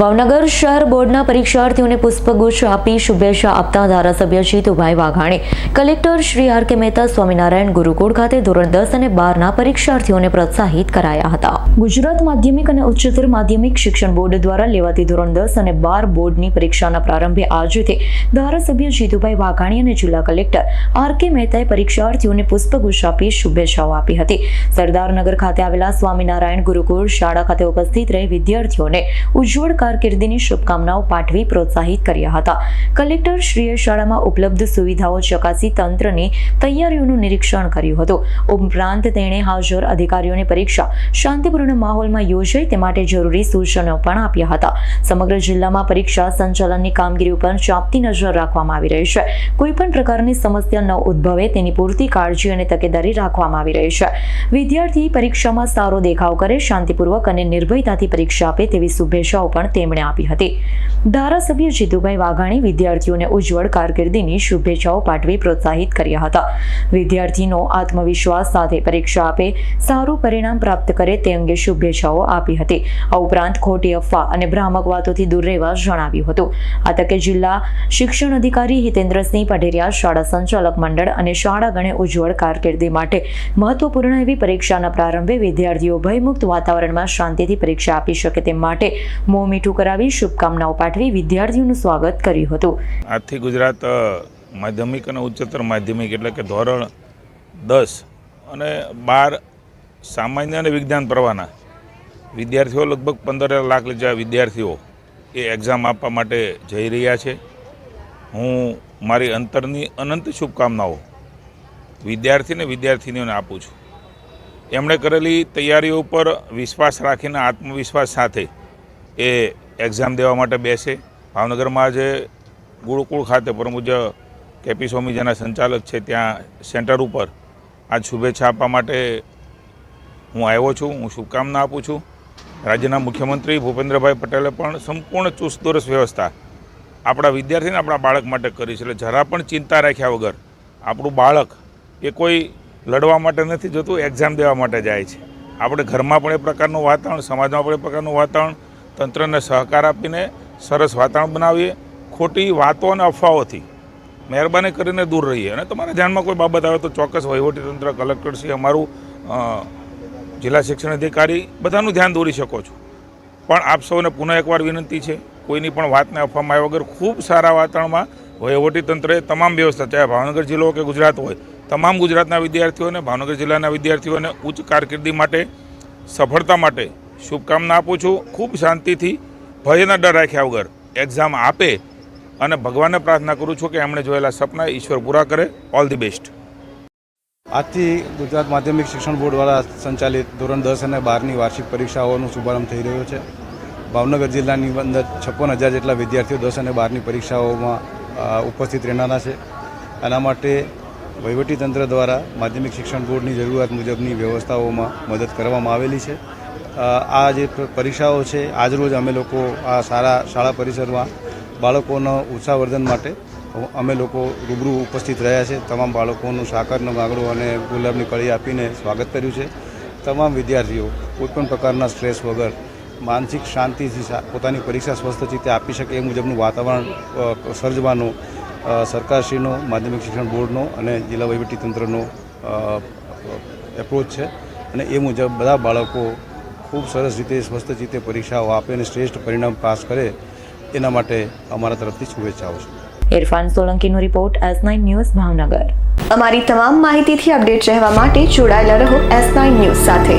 ભાવનગર શહેર બોર્ડના પરીક્ષાર્થીઓને પુષ્પગુચ્છ આપી શુભેચ્છા આપતા ધારાસભ્ય Jitubhai Vaghani, collector Shri R K Mehta, Swaminarayan ગુરુકુળ ખાતે ધોરણ દસ અને બારના પરીક્ષાર્થીઓને પ્રોત્સાહિત કરાયા હતા. ગુજરાત માધ્યમિક અને ઉચ્ચતર માધ્યમિક શિક્ષણ બોર્ડ દ્વારા લેવાતી ધોરણ દસ અને બાર બોર્ડની પરીક્ષાના પ્રારંભે આજથી ધારાસભ્ય જીતુભાઈ વાઘાણી અને જિલ્લા કલેક્ટર આર કે મહેતાએ પરીક્ષાર્થીઓને પુષ્પગુચ્છ આપી શુભેચ્છાઓ આપી હતી. સરદારનગર ખાતે આવેલા સ્વામિનારાયણ ગુરુકુળ શાળા ખાતે ઉપસ્થિત રહી વિદ્યાર્થીઓને ઉજ્જવળ કારકિર્દીની શુભકામનાઓ પાઠવી પ્રોત્સાહિત કર્યા હતા. કલેક્ટર શ્રીએ શાળામાં ઉપલબ્ધ સુવિધાઓ ચકાસી તંત્રની તૈયારીઓનું નિરીક્ષણ કર્યું હતું. ઉપરાંત તેણે હાજર અધિકારીઓની પરીક્ષા, શાંતિપૂર્ણ માહોલમાં યોજાય તે માટે જરૂરી સૂચનો પણ આપ્યા હતા. સમગ્ર જિલ્લામાં પરીક્ષા સંચાલનની કામગીરી ઉપર ચાંપતી નજર રાખવામાં આવી રહી છે. કોઈ પણ પ્રકારની સમસ્યા ન ઉદ્ભવે તેની પૂરતી કાળજી અને તકેદારી રાખવામાં આવી રહી છે. વિદ્યાર્થી પરીક્ષામાં સારો દેખાવ કરે, શાંતિપૂર્વક અને નિર્ભયતાથી પરીક્ષા આપે તેવી શુભેચ્છાઓ પણ તેમણે આપી હતી. ધારાસભ્ય જીતુભાઈ વાઘાણી વિદ્યાર્થીઓને ઉજ્જવળ કારકિર્દીની શુભેચ્છાઓ પાઠવી પ્રોત્સાહિત કર્યા હતા. વિદ્યાર્થીનો આત્મવિશ્વાસ સાથે પરીક્ષા આપે, સારું પરિણામ પ્રાપ્ત કરે તે અંગે શુભેચ્છાઓ આપી હતી. આ ઉપરાંત ખોટી અફવા અને ભ્રામક વાતોથી દૂર રહેવા જણાવ્યું હતું. આ તકે જિલ્લા શિક્ષણ અધિકારી હિતેન્દ્રસિંહ પઢેરિયા શાળા સંચાલક મંડળ અને શાળા ગણે ઉજ્જવળ કારકિર્દી માટે મહત્વપૂર્ણ એવી પરીક્ષાના પ્રારંભે વિદ્યાર્થીઓ ભયમુક્ત વાતાવરણમાં શાંતિથી પરીક્ષા આપી શકે તે માટે મોં મીઠું કરાવી શુભકામનાઓ પાઠવી વિદ્યાર્થીઓનું સ્વાગત કર્યું હતું. આજથી ગુજરાત માધ્યમિક અને ઉચ્ચતર માધ્યમિક એટલે કે ધોરણ દસ અને બાર સામાન્ય અને વિજ્ઞાન પ્રવાહના વિદ્યાર્થીઓ લગભગ પંદર લાખ જેવા વિદ્યાર્થીઓ એ એક્ઝામ આપવા માટે જઈ રહ્યા છે. હું મારી અંતરની અનંત શુભકામનાઓ વિદ્યાર્થીને વિદ્યાર્થીનીઓને આપું છું. એમણે કરેલી તૈયારીઓ ઉપર વિશ્વાસ રાખીને આત્મવિશ્વાસ સાથે એ એક્ઝામ દેવા માટે બેસે. ભાવનગરમાં આજે ગુરુકુળ ખાતે પરમ પૂજ્ય કેપી સ્વામી જેના સંચાલક છે ત્યાં સેન્ટર ઉપર આજ શુભેચ્છા આપવા માટે હું આવ્યો છું. હું શુભકામના આપું છું. રાજ્યના મુખ્યમંત્રી ભૂપેન્દ્રભાઈ પટેલે પણ સંપૂર્ણ ચુસ્ત દુરસ્ત વ્યવસ્થા આપણા વિદ્યાર્થીને આપણા બાળક માટે કરી છે. એટલે જરા પણ ચિંતા રાખ્યા વગર આપણું બાળક એ કોઈ લડવા માટે નથી જતું એક્ઝામ દેવા માટે જાય છે. આપણે ઘરમાં પણ એ પ્રકારનું વાતાવરણ, સમાજમાં પણ એ પ્રકારનું વાતાવરણ તંત્રને સહકાર આપીને સરસ વાતાવરણ બનાવીએ, ખોટી વાતો અને અફવાઓથી મહેરબાની કરીને દૂર રહીએ. અને તમારા ધ્યાનમાં કોઈ બાબત આવે તો ચોક્કસ વહીવટીતંત્ર કલેક્ટરશ્રી અમારું જિલ્લા શિક્ષણ અધિકારી બધાનું ધ્યાન દોરી શકો છો. પણ આપ સૌને પુનઃ એકવાર વિનંતી છે, કોઈની પણ વાતને અફવામાં આવ્યા વગર ખૂબ સારા વાતાવરણમાં વહીવટીતંત્રએ તમામ વ્યવસ્થા, ચાહે ભાવનગર જિલ્લો કે ગુજરાત હોય, તમામ ગુજરાતના વિદ્યાર્થીઓને, ભાવનગર જિલ્લાના વિદ્યાર્થીઓને ઉચ્ચ કારકિર્દી માટે, સફળતા માટે શુભકામના આપું છું. ખૂબ શાંતિથી ભયના ડર રાખ્યા વગર એક્ઝામ આપે અને ભગવાનને પ્રાર્થના કરું છું કે એમણે જોયેલા સપના ઈશ્વર પૂરા કરે. ઓલ ધી બેસ્ટ આજથી ગુજરાત માધ્યમિક શિક્ષણ બોર્ડ દ્વારા સંચાલિત ધોરણ દસ અને બારની વાર્ષિક પરીક્ષાઓનો શુભારંભ થઈ રહ્યો છે. ભાવનગર જિલ્લાની અંદર છપ્પન હજાર જેટલા વિદ્યાર્થીઓ દસ અને બારની પરીક્ષાઓમાં ઉપસ્થિત રહેનારા છે. આના માટે વહીવટીતંત્ર દ્વારા માધ્યમિક શિક્ષણ બોર્ડની જરૂરિયાત મુજબની વ્યવસ્થાઓમાં મદદ કરવામાં આવેલી છે. આ જે પરીક્ષાઓ છે આજરોજ અમે લોકો આ સારા શાળા પરિસરમાં બાળકોના ઉત્સાહવર્ધન માટે અમે લોકો રૂબરૂ ઉપસ્થિત રહ્યા છે. તમામ બાળકોનું સાકરનો ગાગડો અને ગુલાબની કળી આપીને સ્વાગત કર્યું છે. તમામ વિદ્યાર્થીઓ કોઈપણ પ્રકારના સ્ટ્રેસ વગર માનસિક શાંતિથી પોતાની પરીક્ષા સ્વસ્થ રીતે આપી શકે એ મુજબનું વાતાવરણ સર્જવાનો સરકારશ્રીનો, માધ્યમિક શિક્ષણ બોર્ડનો અને જિલ્લા વહીવટીતંત્રનો એપ્રોચ છે. અને એ મુજબ બધા બાળકો ખૂબ સરસ રીતે સ્વસ્થ રીતે પરીક્ષાઓ આપે અને શ્રેષ્ઠ પરિણામ પાસ કરે એના માટે અમારા તરફથી શુભેચ્છાઓ છે. Irfan સોલંકીનો report S nine news Bhavnagar. અમારી તમામ માહિતીથી અપડેટ રહેવા માટે જોડાયેલા રહો એસ નાઇન ન્યૂઝ સાથે.